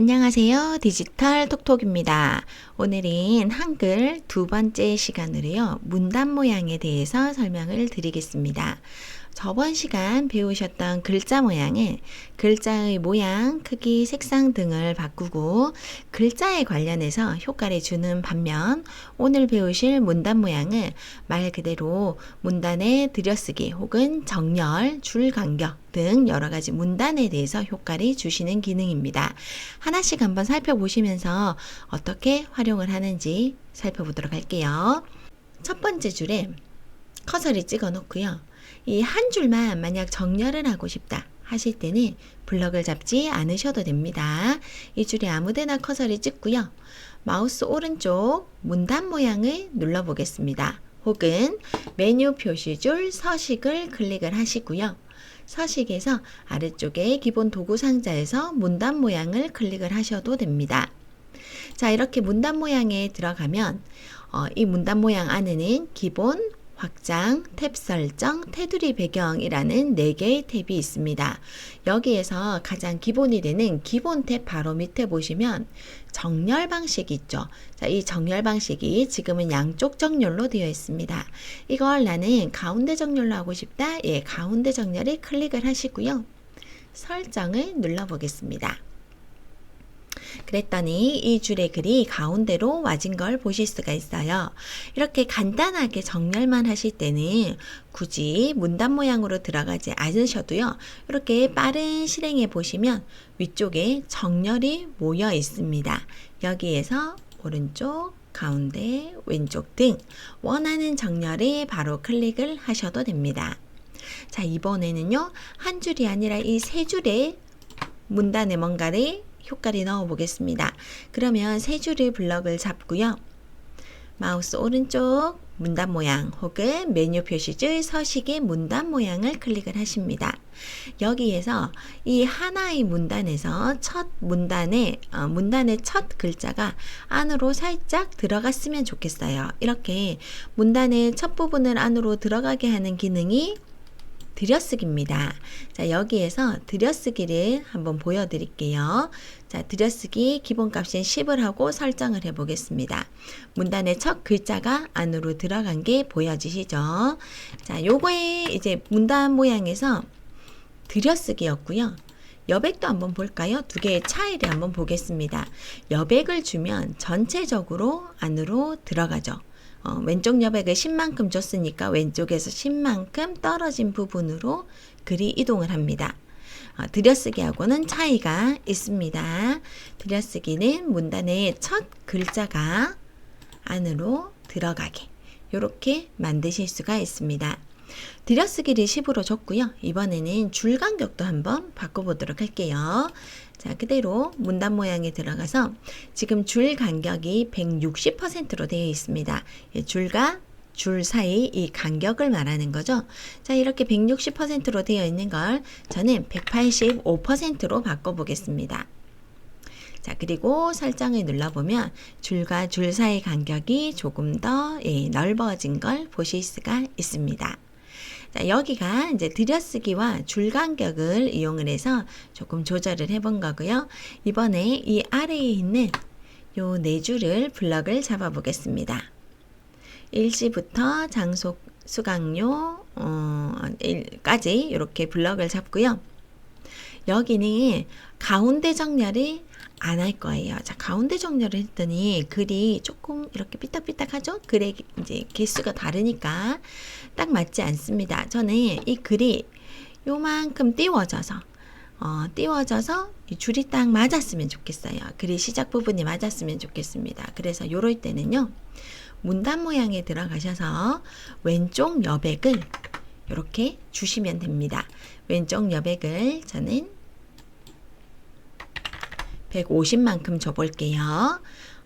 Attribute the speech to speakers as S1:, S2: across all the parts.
S1: 안녕하세요. 디지털 톡톡입니다. 오늘은 한글 두 번째 시간으로요. 문단 모양에 대해서 설명을 드리겠습니다. 저번 시간 배우셨던 글자 모양은 글자의 모양, 크기, 색상 등을 바꾸고 글자에 관련해서 효과를 주는 반면 오늘 배우실 문단 모양은 말 그대로 문단의 들여쓰기 혹은 정렬, 줄 간격 등 여러 가지 문단에 대해서 효과를 주시는 기능입니다. 하나씩 한번 살펴보시면서 어떻게 활용을 하는지 살펴보도록 할게요. 첫 번째 줄에 커서를 찍어 놓고요. 이 한 줄만 만약 정렬을 하고 싶다 하실 때는 블럭을 잡지 않으셔도 됩니다. 이 줄에 아무데나 커서를 찍고요. 마우스 오른쪽 문단 모양을 눌러 보겠습니다. 혹은 메뉴 표시줄 서식을 클릭을 하시고요. 서식에서 아래쪽에 기본 도구 상자에서 문단 모양을 클릭을 하셔도 됩니다. 자, 이렇게 문단 모양에 들어가면 어, 이 문단 모양 안에는 기본, 확장, 탭 설정, 테두리 배경이라는 4개의 탭이 있습니다. 여기에서 가장 기본이 되는 기본 탭 바로 밑에 보시면 정렬 방식이 있죠. 자, 이 정렬 방식이 지금은 양쪽 정렬로 되어 있습니다. 이걸 나는 가운데 정렬로 하고 싶다. 예, 가운데 정렬을 클릭을 하시고요. 설정을 눌러 보겠습니다. 그랬더니 이 줄의 글이 가운데로 와진 걸 보실 수가 있어요. 이렇게 간단하게 정렬만 하실 때는 굳이 문단 모양으로 들어가지 않으셔도요. 이렇게 빠른 실행해 보시면 위쪽에 정렬이 모여 있습니다. 여기에서 오른쪽, 가운데, 왼쪽 등 원하는 정렬에 바로 클릭을 하셔도 됩니다. 자, 이번에는요. 한 줄이 아니라 이 세 줄의 문단에 뭔가를 효과를 넣어 보겠습니다. 그러면 세 줄의 블럭을 잡고요. 마우스 오른쪽 문단 모양 혹은 메뉴 표시줄 서식의 문단 모양을 클릭을 하십니다. 여기에서 이 하나의 문단에서 첫 문단의 어, 문단의 첫 글자가 안으로 살짝 들어갔으면 좋겠어요. 이렇게 문단의 첫 부분을 안으로 들어가게 하는 기능이 들여쓰기입니다. 자, 여기에서 들여쓰기를 한번 보여드릴게요. 자, 들여쓰기 기본값인 10을 하고 설정을 해 보겠습니다. 문단의 첫 글자가 안으로 들어간 게 보여지시죠? 자, 요거에 이제 문단 모양에서 들여쓰기였고요. 여백도 한번 볼까요? 두 개의 차이를 한번 보겠습니다. 여백을 주면 전체적으로 안으로 들어가죠. 어, 왼쪽 여백을 10만큼 줬으니까 왼쪽에서 10만큼 떨어진 부분으로 글이 이동을 합니다. 어, 들여쓰기하고는 차이가 있습니다. 들여쓰기는 문단의 첫 글자가 안으로 들어가게 이렇게 만드실 수가 있습니다. 들여쓰기를 10으로 줬고요. 이번에는 줄 간격도 한번 바꿔보도록 할게요. 자, 그대로 문단 모양에 들어가서 지금 줄 간격이 160%로 되어 있습니다. 예, 줄과 줄 사이 이 간격을 말하는 거죠. 자, 이렇게 160%로 되어 있는 걸 저는 185%로 바꿔보겠습니다. 자, 그리고 설정을 눌러보면 줄과 줄 사이 간격이 조금 더 예, 넓어진 걸 보실 수가 있습니다. 자, 여기가 이제 들여쓰기와 줄 간격을 이용을 해서 조금 조절을 해본 거고요. 이번에 이 아래에 있는 요 네 줄을 블럭을 잡아 보겠습니다. 일시부터 장소 수강료 어, 까지 이렇게 블럭을 잡고요. 여기는 가운데 정렬이 안 할 거예요. 자, 가운데 정렬을 했더니 글이 조금 이렇게 삐딱삐딱하죠? 글의 이제 개수가 다르니까 딱 맞지 않습니다. 저는 이 글이 요만큼 띄워져서 어, 띄워져서 이 줄이 딱 맞았으면 좋겠어요. 글이 시작 부분이 맞았으면 좋겠습니다. 그래서 요럴 때는요. 문단 모양에 들어가셔서 왼쪽 여백을 이렇게 주시면 됩니다. 왼쪽 여백을 저는 150만큼 줘볼게요.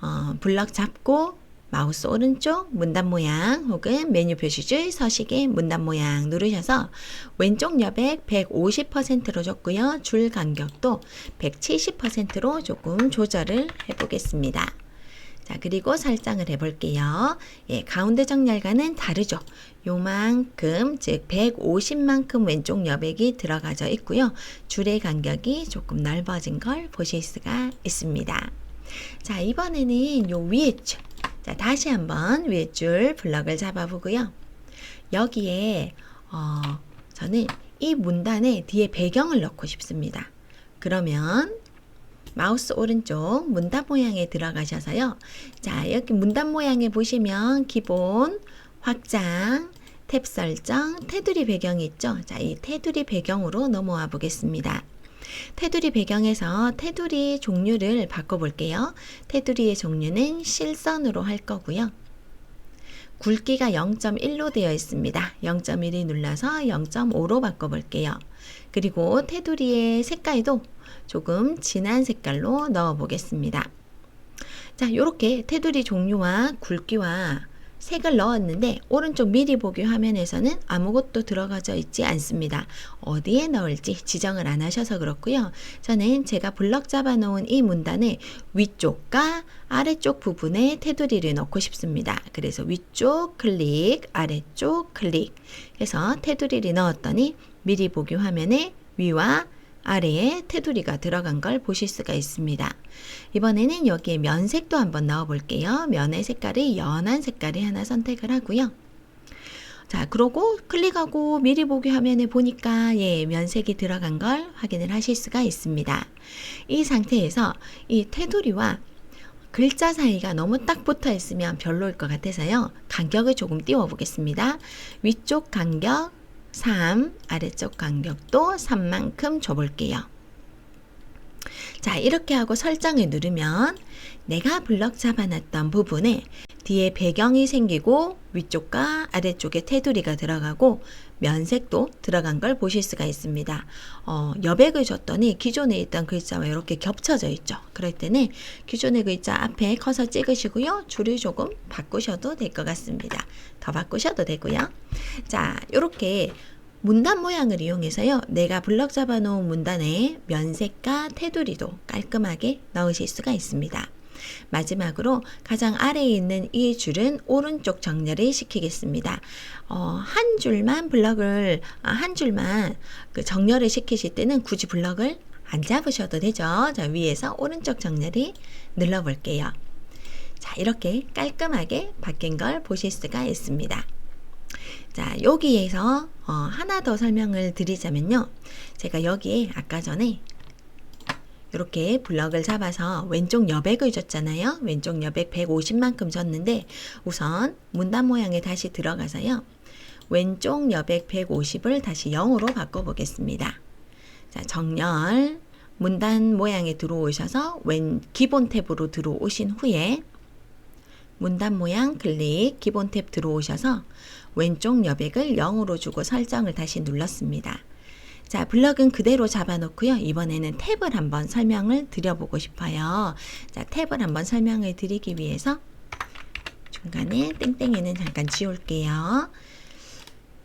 S1: 어, 블럭 잡고 마우스 오른쪽 문단 모양 혹은 메뉴 표시줄 서식의 문단 모양 누르셔서 왼쪽 여백 150%로 줬고요. 줄 간격도 170%로 조금 조절을 해보겠습니다. 자, 그리고 설정을 해볼게요. 예, 가운데 정렬과는 다르죠. 요만큼, 즉 150만큼 왼쪽 여백이 들어가져 있고요. 줄의 간격이 조금 넓어진 걸 보실 수가 있습니다. 자, 이번에는 요 위에 줄. 자, 다시 한번 위에 줄 블럭을 잡아보고요. 여기에, 어, 저는 이 문단에 뒤에 배경을 넣고 싶습니다. 그러면 마우스 오른쪽 문단 모양에 들어가셔서요. 자, 여기 문단 모양에 보시면 기본, 확장, 탭 설정, 테두리 배경이 있죠. 자, 이 테두리 배경으로 넘어와 보겠습니다. 테두리 배경에서 테두리 종류를 바꿔볼게요. 테두리의 종류는 실선으로 할 거고요. 굵기가 0.1로 되어 있습니다. 0.1을 눌러서 0.5로 바꿔볼게요. 그리고 테두리의 색깔도 조금 진한 색깔로 넣어 보겠습니다. 자, 이렇게 테두리 종류와 굵기와 색을 넣었는데 오른쪽 미리 보기 화면에서는 아무것도 들어가져 있지 않습니다. 어디에 넣을지 지정을 안 하셔서 그렇고요. 저는 제가 블럭 잡아 놓은 이 문단의 위쪽과 아래쪽 부분에 테두리를 넣고 싶습니다. 그래서 위쪽 클릭, 아래쪽 클릭 해서 테두리를 넣었더니 미리 보기 화면에 위와 아래에 테두리가 들어간 걸 보실 수가 있습니다. 이번에는 여기에 면색도 한번 넣어 볼게요. 면의 색깔이 연한 색깔이 하나 선택을 하고요. 자, 그러고 클릭하고 미리 보기 화면에 보니까 예, 면색이 들어간 걸 확인을 하실 수가 있습니다. 이 상태에서 이 테두리와 글자 사이가 너무 딱 붙어 있으면 별로일 것 같아서요. 간격을 조금 띄워 보겠습니다. 위쪽 간격 3, 아래쪽 간격도 3만큼 줘볼게요. 자, 이렇게 하고 설정을 누르면 내가 블럭 잡아놨던 부분에 뒤에 배경이 생기고 위쪽과 아래쪽에 테두리가 들어가고 면색도 들어간 걸 보실 수가 있습니다. 어, 여백을 줬더니 기존에 있던 글자와 이렇게 겹쳐져 있죠. 그럴 때는 기존의 글자 앞에 커서 찍으시고요. 줄을 조금 바꾸셔도 될 것 같습니다. 더 바꾸셔도 되고요. 자, 이렇게 문단 모양을 이용해서요. 내가 블럭 잡아 놓은 문단에 면색과 테두리도 깔끔하게 넣으실 수가 있습니다. 마지막으로 가장 아래에 있는 이 줄은 오른쪽 정렬을 시키겠습니다. 어, 한 줄만 블럭을 아, 한 줄만 그 정렬을 시키실 때는 굳이 블럭을 안 잡으셔도 되죠. 자, 위에서 오른쪽 정렬이 눌러 볼게요. 자, 이렇게 깔끔하게 바뀐 걸 보실 수가 있습니다. 자, 여기에서 어, 하나 더 설명을 드리자면요. 제가 여기에 아까 전에 이렇게 블럭을 잡아서 왼쪽 여백을 줬잖아요. 왼쪽 여백 150만큼 줬는데 우선 문단 모양에 다시 들어가서요. 왼쪽 여백 150을 다시 0으로 바꿔보겠습니다. 자, 정렬 문단 모양에 들어오셔서 왼 기본 탭으로 들어오신 후에 문단 모양 클릭 기본 탭 들어오셔서 왼쪽 여백을 0으로 주고 설정을 다시 눌렀습니다. 자, 블럭은 그대로 잡아놓고요. 이번에는 탭을 한번 설명을 드려보고 싶어요. 자, 탭을 한번 설명을 드리기 위해서 중간에 땡땡이는 잠깐 지울게요.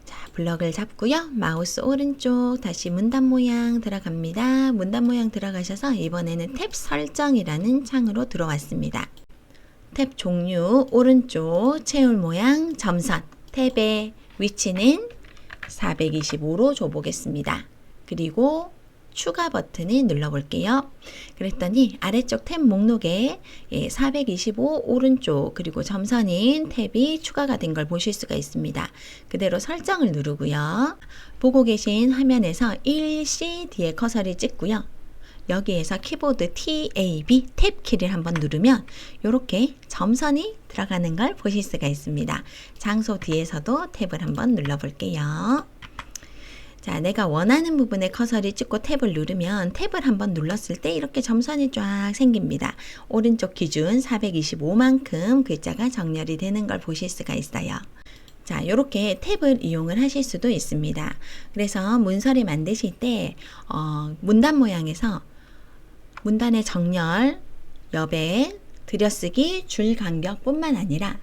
S1: 자, 블럭을 잡고요. 마우스 오른쪽 다시 문단 모양 들어갑니다. 문단 모양 들어가셔서 이번에는 탭 설정이라는 창으로 들어왔습니다. 탭 종류 오른쪽 채울 모양 점선 탭의 위치는 425로 줘보겠습니다. 그리고 추가 버튼을 눌러볼게요. 그랬더니 아래쪽 탭 목록에 425 예, 오른쪽 그리고 점선인 탭이 추가가 된 걸 보실 수가 있습니다. 그대로 설정을 누르고요. 보고 계신 화면에서 1C 뒤에 커서를 찍고요. 여기에서 키보드 TAB 탭 키를 한번 누르면 이렇게 점선이 들어가는 걸 보실 수가 있습니다. 장소 뒤에서도 탭을 한번 눌러볼게요. 자, 내가 원하는 부분에 커서를 찍고 탭을 누르면 탭을 한번 눌렀을 때 이렇게 점선이 쫙 생깁니다. 오른쪽 기준 425만큼 글자가 정렬이 되는 걸 보실 수가 있어요. 자, 이렇게 탭을 이용을 하실 수도 있습니다. 그래서 문서를 만드실 때 어, 문단 모양에서 문단의 정렬, 여백, 들여쓰기 줄 간격뿐만 아니라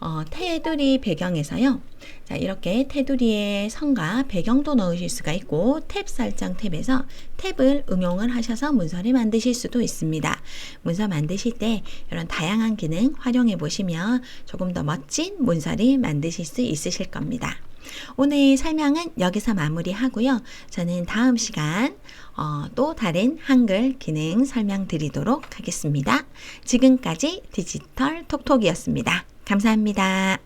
S1: 어, 테두리 배경에서요. 자, 이렇게 테두리에 선과 배경도 넣으실 수가 있고 탭 설정 탭에서 탭을 응용을 하셔서 문서를 만드실 수도 있습니다. 문서 만드실 때 이런 다양한 기능 활용해 보시면 조금 더 멋진 문서를 만드실 수 있으실 겁니다. 오늘 설명은 여기서 마무리하고요. 저는 다음 시간 어, 또 다른 한글 기능 설명드리도록 하겠습니다. 지금까지 디지털 톡톡이었습니다. 감사합니다.